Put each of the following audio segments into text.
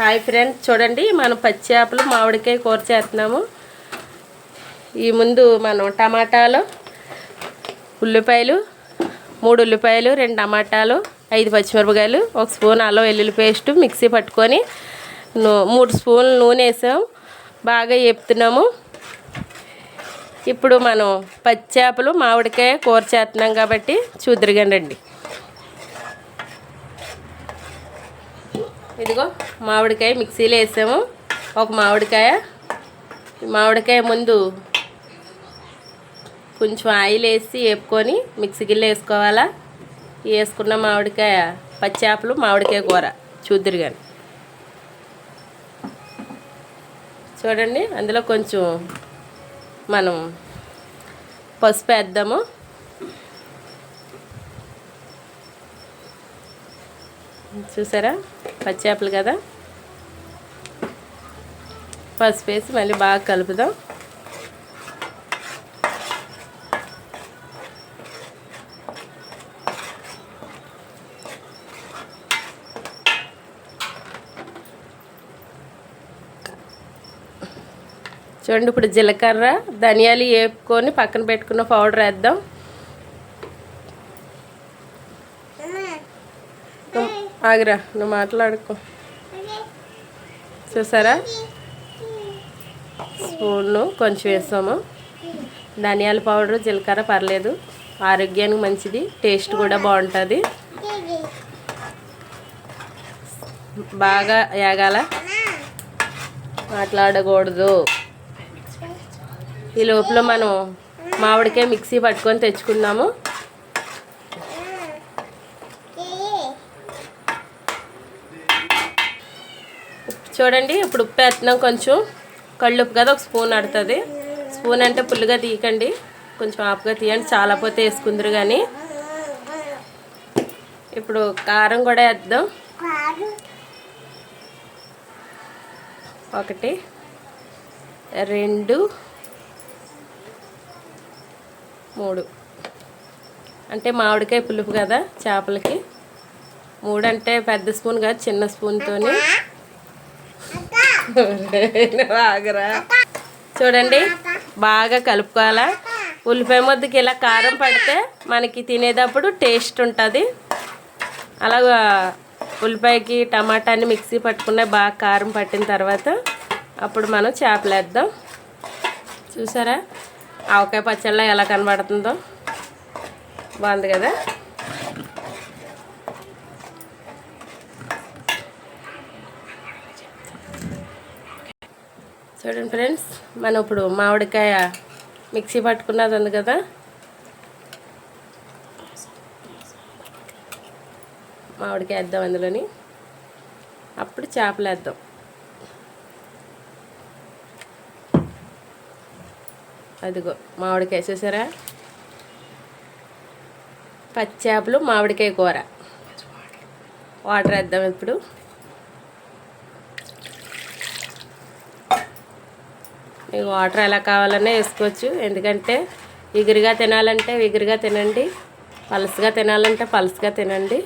Hi friends చూడండి మనం పచ్చి చేపలు మామిడికాయ కూర చేస్తున్నాము. ఈ ముందు మనం టమాటాలు ఉల్లిపాయలు మూడు ఉల్లిపాయలు రెండు టమాటాలు ఐదు పచ్చిమిరపకాయలు ఒక స్పూన్ అల్లం వెల్లుల్లి పేస్ట్ మిక్సీ పట్టుకొని నూ- మూడు స్పూన్లు నూనె వేసాం. బాగా వేపుతున్నాము ఇప్పుడు మనం పచ్చి చేపలు మామిడికాయ కూర చేస్తున్నాం కాబట్టి చూద్దరుగానండి ఇదిగో మామిడికాయ మిక్సీలో వేసాము. ఒక మామిడికాయ. మామిడికాయ ముందు కొంచెం ఆయిల్ వేసి వేపుకొని మిక్సీ గిన్నె వేసుకోవాలా? వేసుకున్న మామిడికాయ పచ్చాపలు మామిడికాయ కూర. చూద్దరు కానీ చూడండి అందులో కొంచెం మనం పసుపు వేద్దాము. చూసారా? పచ్చేపలు కదా? పసుపు వేసి మళ్ళీ బాగా కలుపుదాం. చూడండి ఇప్పుడు జీలకర్ర ధనియాలు వేపుకొని పక్కన పెట్టుకున్న పౌడర్ వేద్దాం నువ్వు ఆగిరా నువ్వు మాట్లాడుకో. చూసారా? స్పూన్ను కొంచెం వేసాము. ధనియాల పౌడర్ జీలకర్ర పర్లేదు. ఆరోగ్యానికి మంచిది టేస్ట్ కూడా బాగుంటుంది. బాగా ఏగాల మాట్లాడకూడదు. ఈ లోపల మనం మామిడికాయ మిక్సీ పట్టుకొని తెచ్చుకున్నాము చూడండి ఇప్పుడు ఉప్పు వేస్తున్నాం కొంచెం. కళ్ళు ఉప్పు కదా ఒక స్పూన్ అడుతుంది. స్పూన్ అంటే పుల్లుగా తీయకండి. కొంచెం ఆపుగా తీయండి. చాలా పోతే వేసుకుందరు కానీ ఇప్పుడు కారం కూడా వేద్దాం. ఒకటి రెండు మూడు. అంటే మామిడికాయ పులుపు కదా చేపలకి. మూడు అంటే పెద్ద స్పూన్ కాదు చిన్న స్పూన్తోని ఆగరా. చూడండి బాగా కలుపుకోవాలా? ఉల్లిపాయ ముద్దకి ఇలా కారం పడితే మనకి తినేటప్పుడు టేస్ట్ ఉంటుంది. అలాగా ఉల్లిపాయకి టమాటాని మిక్సీ పట్టుకునే బాగా కారం పట్టిన తర్వాత అప్పుడు మనం చేపలు వేద్దాం చూసారా? ఆవకాయ పచ్చళ్ళ ఎలా కనబడుతుందో? బాగుంది కదా? చూడండి ఫ్రెండ్స్. మనం ఇప్పుడు మామిడికాయ మిక్సీ పట్టుకున్నది ఉంది కదా. మామిడికాయ వేద్దాం అందులోని. అప్పుడు చేపలు వేద్దాం. అదిగో మామిడికాయ చూసారా పచ్చి చేపలు మామిడికాయ కూర. వాటర్ వేద్దాం ఇప్పుడు. మీకు వాటర్ ఎలా కావాలన్నా వేసుకోవచ్చు. ఎందుకంటే ఎగురుగా తినాలంటే ఎగురుగా తినండి పలసగా తినాలంటే పలసగా తినండి.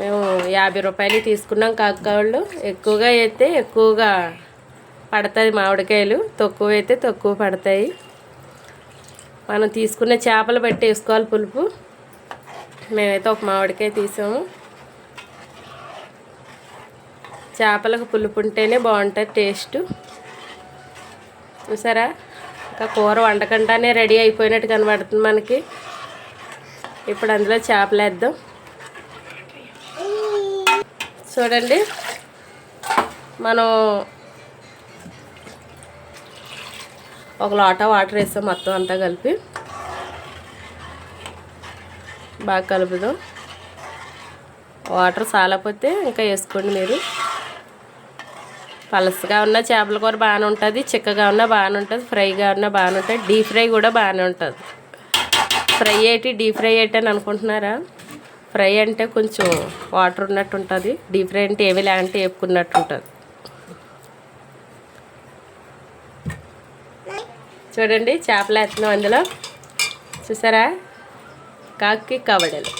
మేము యాభై రూపాయలు తీసుకున్నాం కాకాళ్ళు ఎక్కువగా అయితే ఎక్కువగా పడతాయి మామిడికాయలు. తక్కువ అయితే తక్కువ పడతాయి. మనం తీసుకునే చేపలు బట్టి వేసుకోవాలి పులుపు. మేమైతే ఒక మామిడికాయ తీసాము. చేపలకు పులుపు ఉంటేనే బాగుంటుంది టేస్ట్. చూసారా? ఇంకా కూర వండకుండానే రెడీ అయిపోయినట్టు కనబడుతుంది మనకి. ఇప్పుడు అందులో చేపలు వేద్దాం చూడండి. మనం ఒక లోటా వాటర్ వేస్తాం మొత్తం అంతా కలిపి. బాగా కలుపుదాం. వాటర్ చాలకపోతే ఇంకా వేసుకోండి మీరు. పలసగా ఉన్న చేపల కూర బాగానే ఉంటుంది చిక్కగా ఉన్న బాగానే ఉంటుంది ఫ్రైగా ఉన్న బాగానే ఉంటుంది డీప్ ఫ్రై కూడా బాగానే ఉంటుంది. ఫ్రై ఏంటి? డీప్ ఫ్రై ఏంటి అని అనుకుంటున్నారా? ఫ్రై అంటే కొంచెం వాటర్ ఉన్నట్టు ఉంటుంది డీప్ ఫ్రై అంటే ఏమి లేకుంటే వేపుకున్నట్టు ఉంటుంది. చూడండి చేపలు వేస్తున్నాం అందులో. చూసారా? కాకి కవడలు.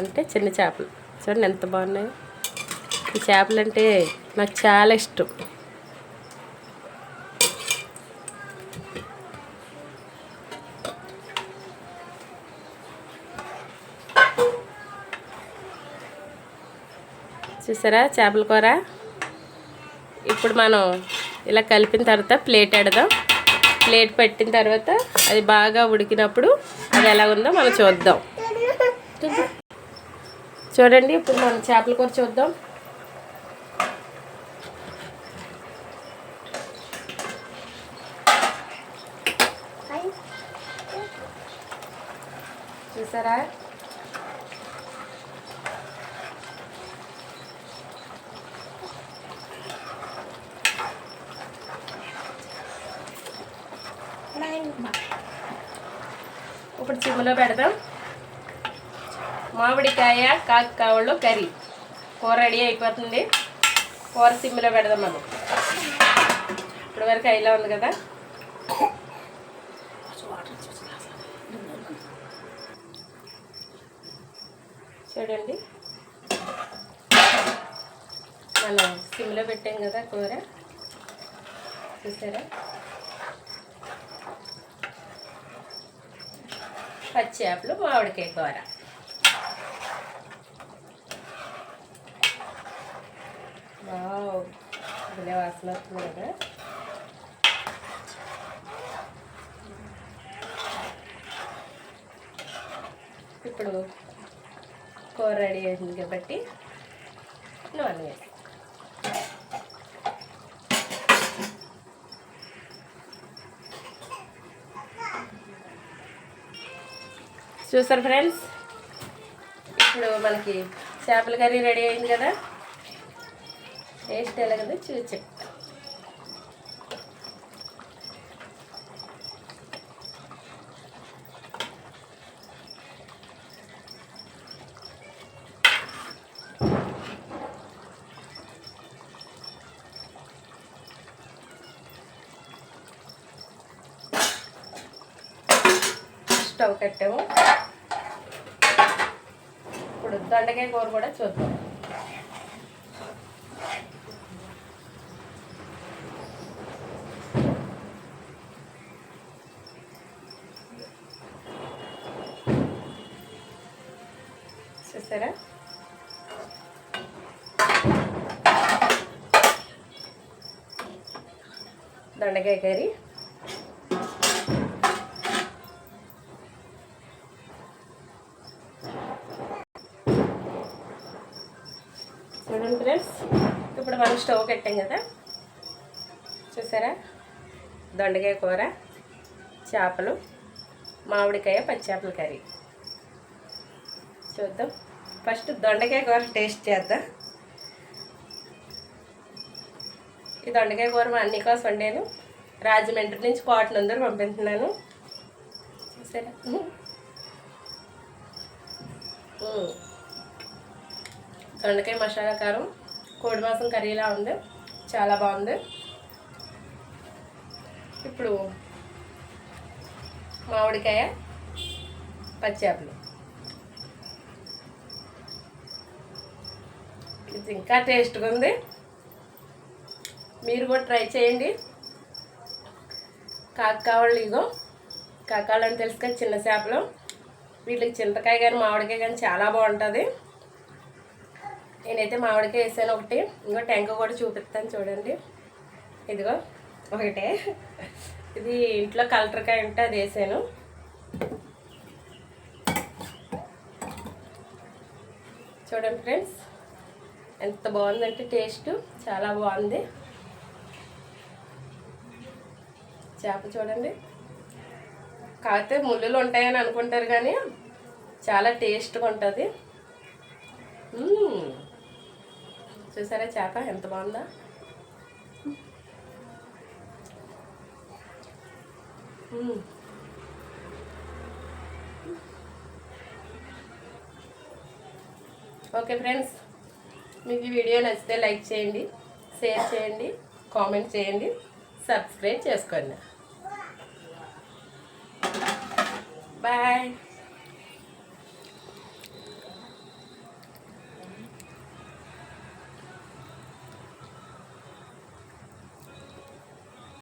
అంటే చిన్న చేపలు. చూడండి ఎంత బాగున్నాయి. ఈ చేపలు అంటే నాకు చాలా ఇష్టం. చూసారా చేపల కూర? ఇప్పుడు మనం ఇలా కలిపిన తర్వాత ప్లేట్ ఆడదాం ప్లేట్ పెట్టిన తర్వాత అది బాగా ఉడికినప్పుడు అది ఎలా ఉందో మనం చూద్దాం. చూడండి ఇప్పుడు మనం చేపల కూర చూద్దాం. చూసారా ఇప్పుడు చిమ్ములో పెడదాం. మామిడికాయ కాకికావళ్ళు కర్రీ. కూర రెడీ అయిపోతుంది. కూర సిమ్లో పెడదాం మనం. ఇప్పటివరకు అయిలా ఉంది కదా? చూడండి. మనం సిమ్లో పెట్టాం కదా కూర. చూసారా? పచ్చి ఆపులు మామిడికాయ కూర. వావ్ భలే వాసన వస్తుంది కదా. ఇప్పుడు కూర రెడీ అయింది కాబట్టి నాన్ వేసి. చూసారు ఫ్రెండ్స్? ఇప్పుడు మనకి చేపల కర్రీ రెడీ అయింది కదా? టేస్ట్ ఎలా కదా చూసి చెప్తా. స్టవ్ కట్టాము. ఇప్పుడు దొండకాయ కూర కూడా చూద్దాం. చూసారా? దొండకాయ కర్రీ. చూడండి ఫ్రెండ్స్. ఇప్పుడు మనం స్టవ్ కట్టాం కదా. చూసారా? దొండకాయ కూర చేపలు మామిడికాయ పచ్చేపల కర్రీ. చూద్దాం. ఫస్ట్ దొండకాయ కూర టేస్ట్ చేద్దాం. ఈ దొండకాయ కూర మా అన్ని కోసం వండాను. రాజమండ్రి నుంచి కాటన్ పంపిస్తున్నాను. చూసారా? దొండకాయ మసాలా కారం కోడి మాసం కర్రీలా ఉంది. చాలా బాగుంది. ఇప్పుడు మామిడికాయ పచ్చేపలు ఇది ఇంకా టేస్ట్గా ఉంది. మీరు కూడా ట్రై చేయండి. కాకావాళ్ళు ఇగో కాకావాళ్ళు అని తెలుసు కదా చిన్న చేపలు. వీటికి చింతకాయ కానీ మామిడికాయ కానీ చాలా బాగుంటుంది. నేనైతే మామిడికాయ వేసాను ఒకటి. ఇంకో టెంక కూడా చూపిస్తాను చూడండి. ఇదిగో ఒకటే. ఇది ఇంట్లో కలర్కాయ ఉంటే అది వేసాను. చూడండి ఫ్రెండ్స్ ఎంత బాగుందంటే టేస్ట్. చాలా బాగుంది. చేప చూడండి. కాకపోతే ముళ్ళులు ఉంటాయని అనుకుంటారు కానీ చాలా టేస్ట్గా ఉంటుంది. చూసారా? చేప ఎంత బాగుందా? ఓకే ఫ్రెండ్స్ మీకు ఈ వీడియో నచ్చితే లైక్ చేయండి షేర్ చేయండి కామెంట్ చేయండి సబ్స్క్రైబ్ చేసుకోండి. బాయ్.